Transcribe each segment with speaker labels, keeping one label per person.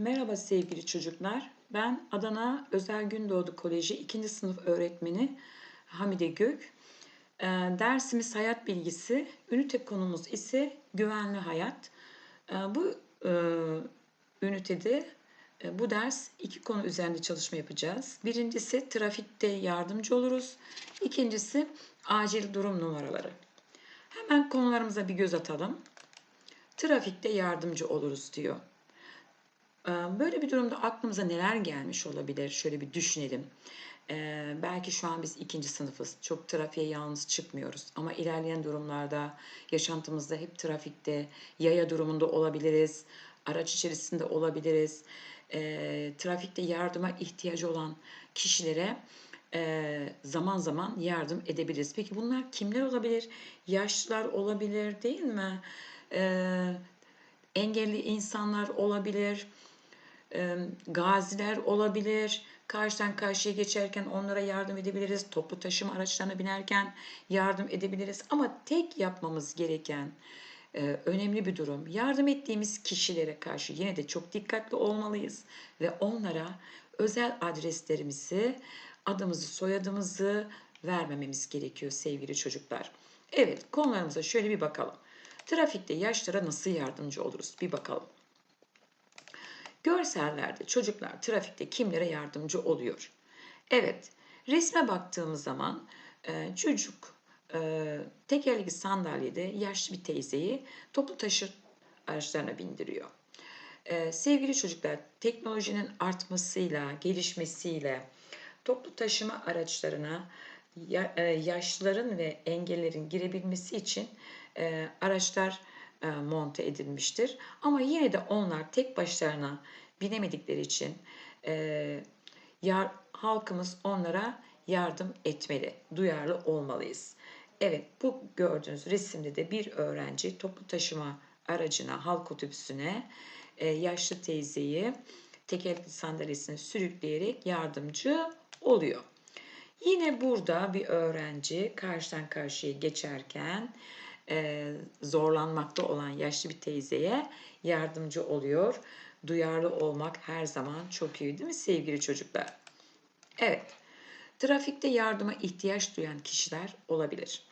Speaker 1: Merhaba sevgili çocuklar. Ben Adana Özel Gündoğdu Koleji 2. sınıf öğretmeni Hamide Gök. Ee, dersimiz hayat bilgisi. Ünite konumuz ise güvenli hayat. Ee, bu e, ünitede e, bu ders iki konu üzerinde çalışma yapacağız. Birincisi trafikte yardımcı oluruz. İkincisi acil durum numaraları. Hemen konularımıza bir göz atalım. Trafikte yardımcı oluruz diyor. Böyle bir durumda aklımıza neler gelmiş olabilir? Şöyle bir düşünelim. Belki şu an biz ikinci sınıfız. Çok trafiğe yalnız çıkmıyoruz. Ama ilerleyen durumlarda yaşantımızda hep trafikte, yaya durumunda olabiliriz. Araç içerisinde olabiliriz. Ee, trafikte yardıma ihtiyacı olan kişilere e, zaman zaman yardım edebiliriz. Peki bunlar kimler olabilir? Yaşlılar olabilir değil mi? Ee, engelli insanlar olabilir gaziler olabilir. Karşıdan karşıya geçerken onlara yardım edebiliriz. Toplu taşıma araçlarına binerken yardım edebiliriz. Ama tek yapmamız gereken e, önemli bir durum. Yardım ettiğimiz kişilere karşı yine de çok dikkatli olmalıyız ve onlara özel adreslerimizi, adımızı, soyadımızı vermememiz gerekiyor sevgili çocuklar. Evet, konularımıza şöyle bir bakalım. Trafikte yaşlara nasıl yardımcı oluruz? Bir bakalım. Görsellerde çocuklar trafikte kimlere yardımcı oluyor? Evet, resme baktığımız zaman e, çocuk e, tekerlekli sandalyede yaşlı bir teyzeyi toplu taşıt araçlarına bindiriyor. E, sevgili çocuklar, teknolojinin artmasıyla, gelişmesiyle toplu taşıma araçlarına e, yaşlıların ve engellerin girebilmesi için araçlar monte edilmiştir. Ama yine de onlar tek başlarına binemedikleri için e, yar, halkımız onlara yardım etmeli, duyarlı olmalıyız. Evet, bu gördüğünüz resimde de bir öğrenci toplu taşıma aracına, halk otobüsüne e, yaşlı teyzeyi tekerlekli sandalyesine sürükleyerek yardımcı oluyor. Yine burada bir öğrenci karşıdan karşıya geçerken e, zorlanmakta olan yaşlı bir teyzeye yardımcı oluyor. Duyarlı olmak her zaman çok iyi değil mi sevgili çocuklar? Evet, trafikte yardıma ihtiyaç duyan kişiler olabilir.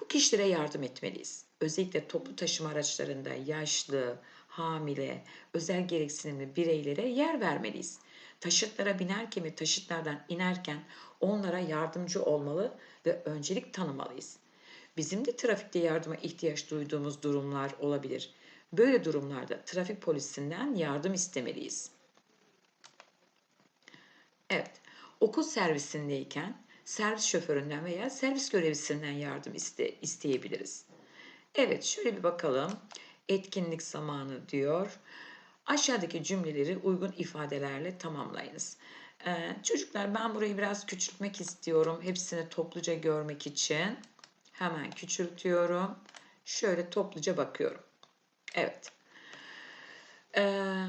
Speaker 1: Bu kişilere yardım etmeliyiz. Özellikle toplu taşıma araçlarında yaşlı, hamile, özel gereksinimli bireylere yer vermeliyiz. Taşıtlara binerken ve taşıtlardan inerken onlara yardımcı olmalı ve öncelik tanımalıyız. Bizim de trafikte yardıma ihtiyaç duyduğumuz durumlar olabilir. Böyle durumlarda trafik polisinden yardım istemeliyiz. Evet, okul servisindeyken servis şoföründen veya servis görevlisinden yardım iste, isteyebiliriz. Evet, şöyle bir bakalım. Etkinlik zamanı diyor. Aşağıdaki cümleleri uygun ifadelerle tamamlayınız. Ee, çocuklar ben burayı biraz küçültmek istiyorum. Hepsini topluca görmek için. Hemen küçültüyorum. Şöyle topluca bakıyorum. Evet. Ee,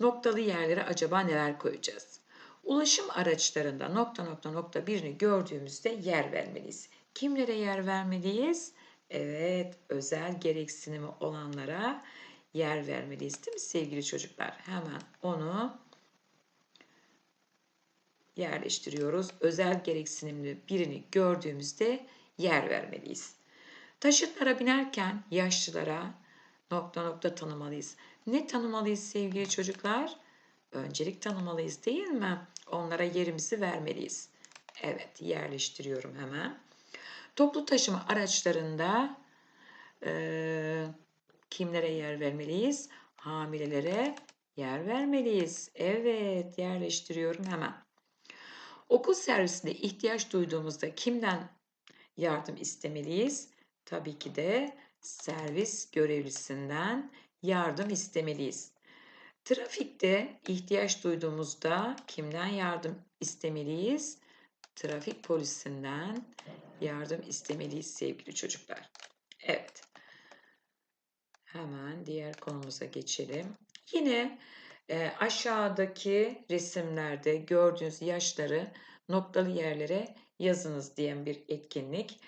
Speaker 1: noktalı yerlere acaba neler koyacağız? Ulaşım araçlarında nokta nokta nokta birini gördüğümüzde yer vermeliyiz. Kimlere yer vermeliyiz? Evet, özel gereksinimi olanlara yer vermeliyiz değil mi sevgili çocuklar? Hemen onu yerleştiriyoruz. Özel gereksinimli birini gördüğümüzde yer vermeliyiz. Taşıtlara binerken yaşlılara nokta nokta tanımalıyız. Ne tanımalıyız sevgili çocuklar? Öncelik tanımalıyız değil mi? Onlara yerimizi vermeliyiz. Evet yerleştiriyorum hemen. Toplu taşıma araçlarında e, kimlere yer vermeliyiz? Hamilelere yer vermeliyiz. Evet yerleştiriyorum hemen. Okul servisinde ihtiyaç duyduğumuzda kimden yardım istemeliyiz? Tabii ki de servis görevlisinden yardım istemeliyiz. Trafikte ihtiyaç duyduğumuzda kimden yardım istemeliyiz? Trafik polisinden yardım istemeliyiz sevgili çocuklar. Evet. Hemen diğer konumuza geçelim. Yine e, aşağıdaki resimlerde gördüğünüz yaşları noktalı yerlere yazınız diyen bir etkinlik.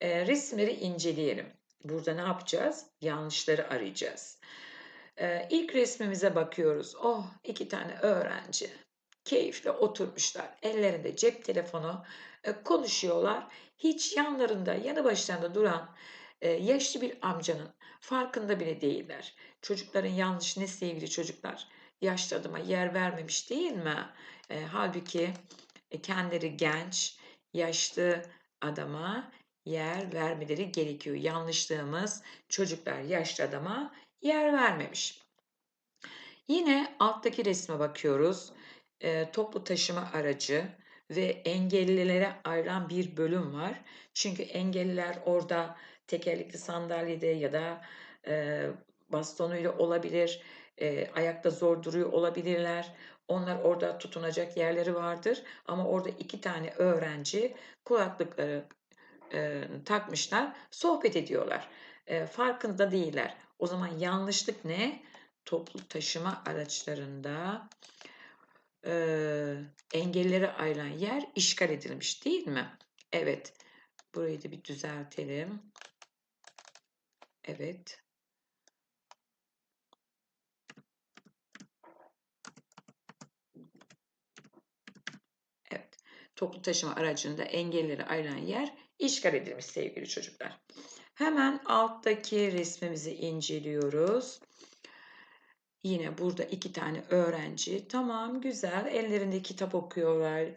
Speaker 1: E, resimleri inceleyelim. Burada ne yapacağız? Yanlışları arayacağız. Eee, ilk resmimize bakıyoruz. Oh, 2 tane öğrenci keyifle oturmuşlar. Ellerinde cep telefonu, eee, konuşuyorlar. Hiç yanlarında, yanı başlarında duran, eee, yaşlı bir amcanın farkında bile değiller. Çocukların yanlışı ne sevgili çocuklar? Yaşlı adama yer vermemiş değil mi? Eee, hâlbuki, eee, kendileri genç, yaşlı adama yer vermeleri gerekiyor. Yanlışlığımız çocuklar yaşlı adama yer vermemiş. Yine alttaki resme bakıyoruz. Eee, toplu taşıma aracı ve engellilere ayrılan bir bölüm var. Çünkü engelliler orada tekerlekli sandalyede ya da, eee, bastonuyla olabilir, eee, ayakta zor duruyor olabilirler. Onlar orada tutunacak yerleri vardır ama orada 2 tane öğrenci kulaklıkları, eee, takmışlar, sohbet ediyorlar. Eee, farkında değiller. O zaman yanlışlık ne? Toplu taşıma araçlarında, eee, engellilere ayrılan yer işgal edilmiş, değil mi? Evet. Burayı da bir düzeltelim. Evet. Evet. Toplu taşıma aracında engellilere ayrılan yer işgal edilmiş sevgili çocuklar. Hemen alttaki resmimizi inceliyoruz. Yine burada 2 tane öğrenci. Tamam, güzel. Ellerinde kitap okuyorlar.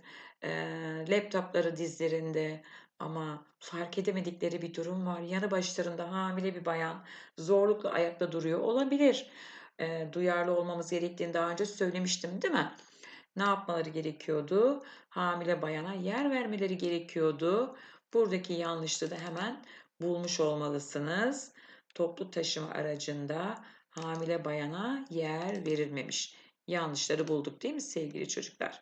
Speaker 1: Eee, laptopları dizlerinde ama fark edemedikleri bir durum var. Yanı başlarında hamile bir bayan zorlukla ayakta duruyor olabilir. Eee, duyarlı olmamız gerektiğini daha önce söylemiştim, değil mi? Ne yapmaları gerekiyordu? Hamile bayana yer vermeleri gerekiyordu. Buradaki yanlışlığı da hemen bulmuş olmalısınız. Toplu taşıma aracında hamile bayana yer verilmemiş. Yanlışları bulduk değil mi sevgili çocuklar?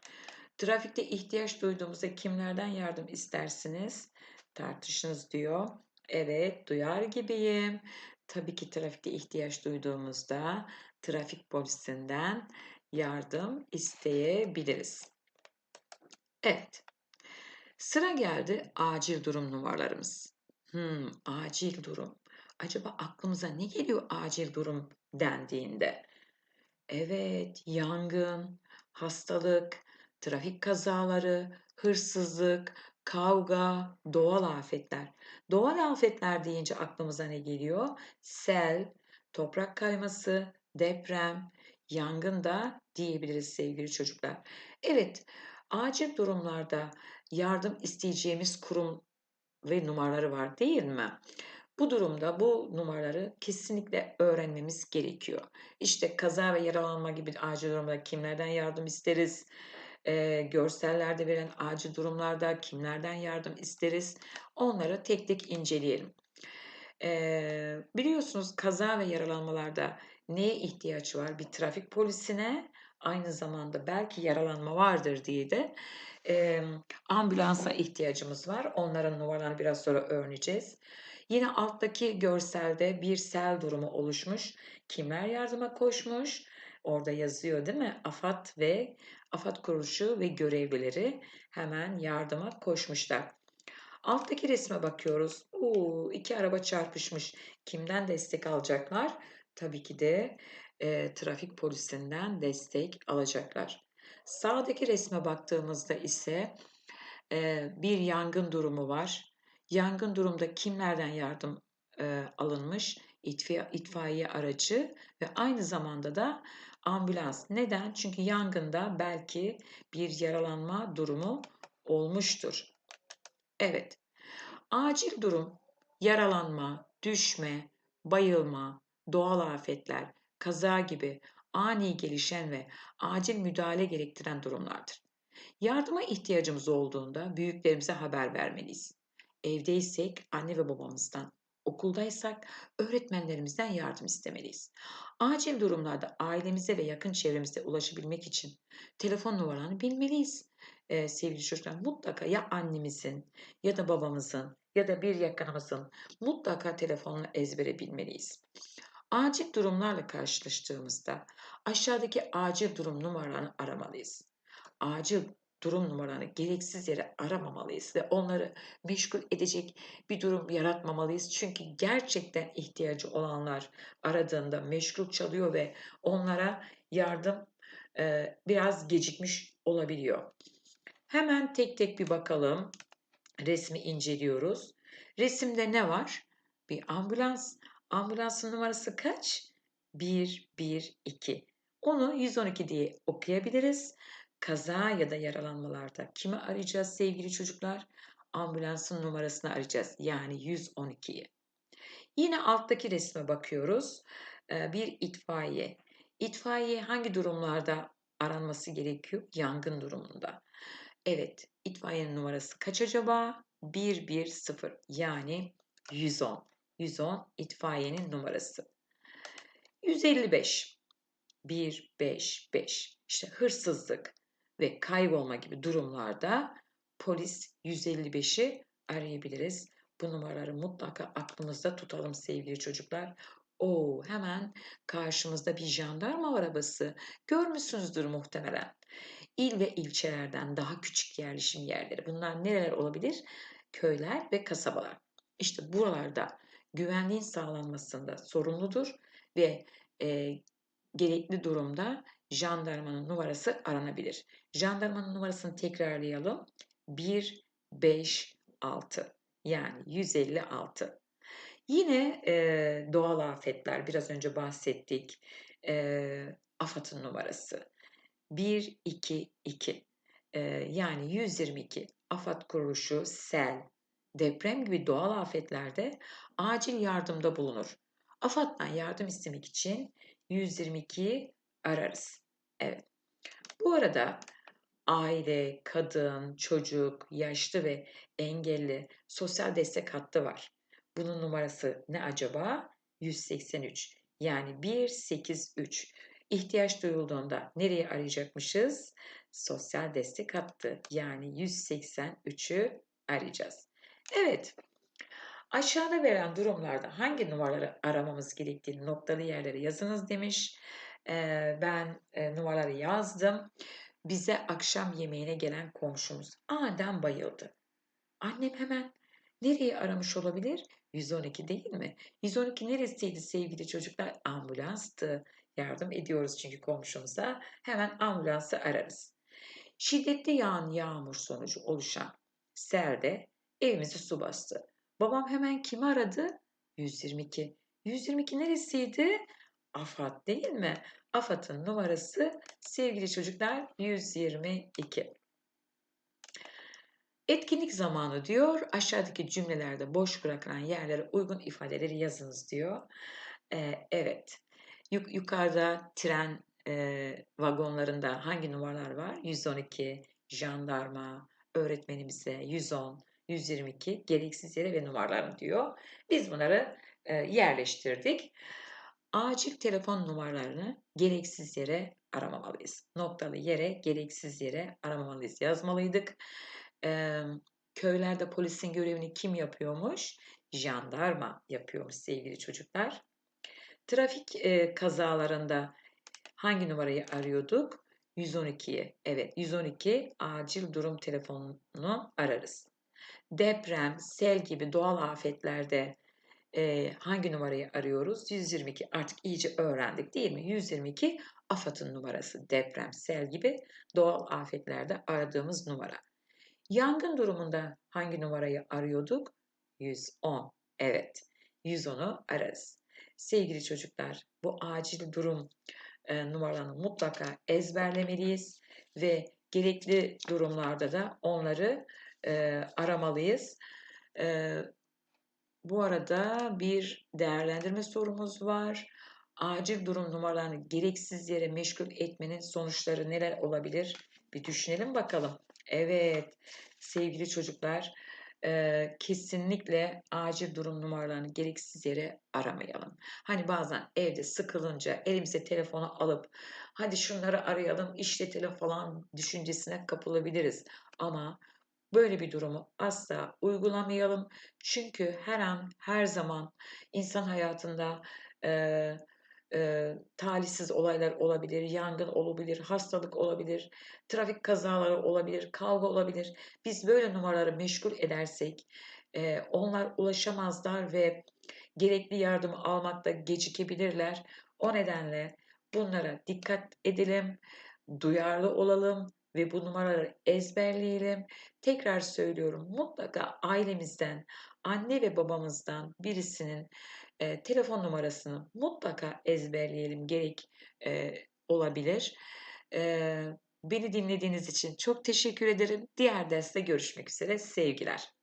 Speaker 1: Trafikte ihtiyaç duyduğumuzda kimlerden yardım istersiniz? Tartışınız diyor. Evet, duyar gibiyim. Tabii ki trafikte ihtiyaç duyduğumuzda trafik polisinden yardım isteyebiliriz. Evet. Sıra geldi acil durum numaralarımız. Hımm, acil durum. Acaba aklımıza ne geliyor acil durum dendiğinde? Evet, yangın, hastalık, trafik kazaları, hırsızlık, kavga, doğal afetler. Doğal afetler deyince aklımıza ne geliyor? Sel, toprak kayması, deprem, yangın da diyebiliriz sevgili çocuklar. Evet, acil durumlarda yardım isteyeceğimiz kurum ve numaraları var değil mi? Bu durumda bu numaraları kesinlikle öğrenmemiz gerekiyor. İşte kaza ve yaralanma gibi acil durumda kimlerden yardım isteriz? Eee, görsellerde verilen acil durumlarda kimlerden yardım isteriz? Onları tek tek inceleyelim. Eee, biliyorsunuz kaza ve yaralanmalarda neye ihtiyaç var? Bir trafik polisine, aynı zamanda belki yaralanma vardır diye de, emm, ambulansa ihtiyacımız var. Onların numaralarını biraz sonra öğreneceğiz. Yine alttaki görselde bir sel durumu oluşmuş. Kimler yardıma koşmuş? Orada yazıyor değil mi? AFAD ve AFAD kuruluşu ve görevlileri hemen yardıma koşmuşlar. Alttaki resme bakıyoruz. U, 2 araba çarpışmış. Kimden destek alacaklar? Tabii ki de, eee, trafik polisinden destek alacaklar. Sağdaki resme baktığımızda ise, eee, bir yangın durumu var. Yangın durumda kimlerden yardım, eee, alınmış? İtfiya itfaiye aracı ve aynı zamanda da ambulans. Neden? Çünkü yangında belki bir yaralanma durumu olmuştur. Evet. Acil durum, yaralanma, düşme, bayılma, doğal afetler, kaza gibi ani gelişen ve acil müdahale gerektiren durumlardır. Yardıma ihtiyacımız olduğunda büyüklerimize haber vermeliyiz. Evdeysek anne ve babamızdan, okuldaysak öğretmenlerimizden yardım istemeliyiz. Acil durumlarda ailemize ve yakın çevremize ulaşabilmek için telefon numaralarını bilmeliyiz. Eee, sevgili çocuklar, mutlaka ya annemizin ya da babamızın ya da bir yakınımızın mutlaka telefonunu ezbere bilmeliyiz. Acil durumlarla karşılaştığımızda aşağıdaki acil durum numaralarını aramalıyız. Acil durum numaralarını gereksiz yere aramamalıyız ve onları meşgul edecek bir durum yaratmamalıyız. Çünkü gerçekten ihtiyacı olanlar aradığında meşgul çalıyor ve onlara yardım e, biraz gecikmiş olabiliyor. Hemen tek tek bir bakalım. Resmi inceliyoruz. Resimde ne var? Bir ambulans. Ambulansın numarası kaç? 112. Onu 112 diye okuyabiliriz. Kaza ya da yaralanmalarda kimi arayacağız sevgili çocuklar? Ambulansın numarasını arayacağız. Yani 112'yi. Yine alttaki resme bakıyoruz. Ee, bir itfaiye. İtfaiye hangi durumlarda aranması gerekiyor? Yangın durumunda. Evet, itfaiyenin numarası kaç acaba? 110 yani 110. 110 itfaiyenin numarası. 155. 155. İşte hırsızlık ve kaybolma gibi durumlarda polis 155'i arayabiliriz. Bu numaraları mutlaka aklımızda tutalım sevgili çocuklar. O hemen karşımızda bir jandarma arabası. Görmüşsünüzdür muhtemelen. İl ve ilçelerden daha küçük yerleşim yerleri. Bunlar nereler olabilir? Köyler ve kasabalar. İşte buralarda güvenliğin sağlanmasında sorumludur ve e, gerekli durumda jandarmanın numarası aranabilir. Jandarmanın numarasını tekrarlayalım. 156 yani 156. Yine e, doğal afetler biraz önce bahsettik. E, AFAD'ın numarası 122 e, yani 122 AFAD kuruluşu sel, deprem gibi doğal afetlerde acil yardımda bulunur. AFAD'dan yardım istemek için 122'yi ararız. Evet. Bu arada aile, kadın, çocuk, yaşlı ve engelli sosyal destek hattı var. Bunun numarası ne acaba? 183. Yani 183. İhtiyaç duyulduğunda nereye arayacakmışız? Sosyal destek hattı yani 183'ü arayacağız. Evet. Aşağıda verilen durumlarda hangi numaraları aramamız gerektiğini noktalı yerlere yazınız demiş. Ben e, numaraları yazdım. Bize akşam yemeğine gelen komşumuz aniden bayıldı. Annem hemen nereye aramış olabilir? 112 değil mi? 112 neresiydi sevgili çocuklar? Ambulanstı. Yardım ediyoruz çünkü komşumuza. Hemen ambulansı ararız. Şiddetli yağan yağmur sonucu oluşan selde evimizi su bastı. Babam hemen kimi aradı? 122. 122 neresiydi? AFAD değil mi? AFAD'ın numarası sevgili çocuklar 122. Etkinlik zamanı diyor. Aşağıdaki cümlelerde boş bırakılan yerlere uygun ifadeleri yazınız diyor. Ee, evet. Yuk yukarıda tren e, vagonlarında hangi numaralar var? 112, jandarma, öğretmenimize 110, 122 gereksiz yere ve numaralar diyor. Biz bunları e, yerleştirdik. Acil telefon numaralarını gereksiz yere aramamalıyız. Noktalı yere, gereksiz yere aramamalıyız yazmalıydık. E, köylerde polisin görevini kim yapıyormuş? Jandarma yapıyormuş sevgili çocuklar. Trafik e, kazalarında hangi numarayı arıyorduk? 112'yi. Evet 112 acil durum telefonunu ararız. Deprem, sel gibi doğal afetlerde e, hangi numarayı arıyoruz? 122 artık iyice öğrendik değil mi? 122 AFAD'ın numarası deprem, sel gibi doğal afetlerde aradığımız numara. Yangın durumunda hangi numarayı arıyorduk? 110. Evet 110'u ararız. Sevgili çocuklar bu acil durum e, numaralarını mutlaka ezberlemeliyiz ve gerekli durumlarda da onları e, aramalıyız. E, bu arada bir değerlendirme sorumuz var. Acil durum numaralarını gereksiz yere meşgul etmenin sonuçları neler olabilir? Bir düşünelim bakalım. Evet sevgili çocuklar e, kesinlikle acil durum numaralarını gereksiz yere aramayalım. Hani bazen evde sıkılınca elimize telefonu alıp hadi şunları arayalım işletelim falan düşüncesine kapılabiliriz. Ama böyle bir durumu asla uygulamayalım. Çünkü her an her zaman insan hayatında e, eee, talihsiz olaylar olabilir, yangın olabilir, hastalık olabilir, trafik kazaları olabilir, kavga olabilir. Biz böyle numaraları meşgul edersek, eee, onlar ulaşamazlar ve gerekli yardımı almakta gecikebilirler. O nedenle bunlara dikkat edelim, duyarlı olalım ve bu numaraları ezberleyelim. Tekrar söylüyorum, mutlaka ailemizden, anne ve babamızdan birisinin, eee, telefon numarasını mutlaka ezberleyelim gerek, eee, olabilir. Eee, beni dinlediğiniz için çok teşekkür ederim. Diğer derste görüşmek üzere, sevgiler.